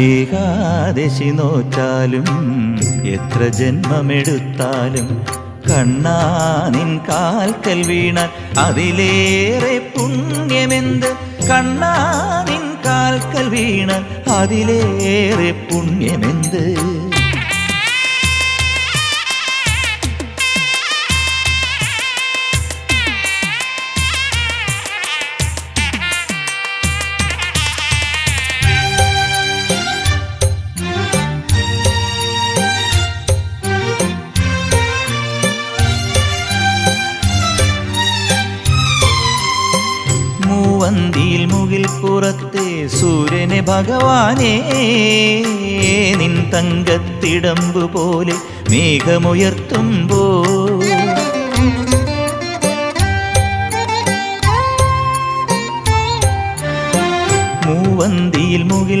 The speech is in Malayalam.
ഏകാദശി നോറ്റാലും എത്ര ജന്മമെടുത്താലും കണ്ണാനിൻ കാൽക്കൽ വീണ അതിലേറെ പുണ്യമെന്ത്? കണ്ണാനിൻ കാൽക്കൽ വീണ അതിലേറെ പുണ്യമെന്ത്? മൂവന്തിയിൽ മുകിൽ പുറത്തെ സൂര്യനെ ഭഗവാനേ നിൻ തങ്കത്തിടമ്പു പോലെ മേഘമുയർത്തുമ്പോ. മൂവന്തിയിൽ മുകിൽ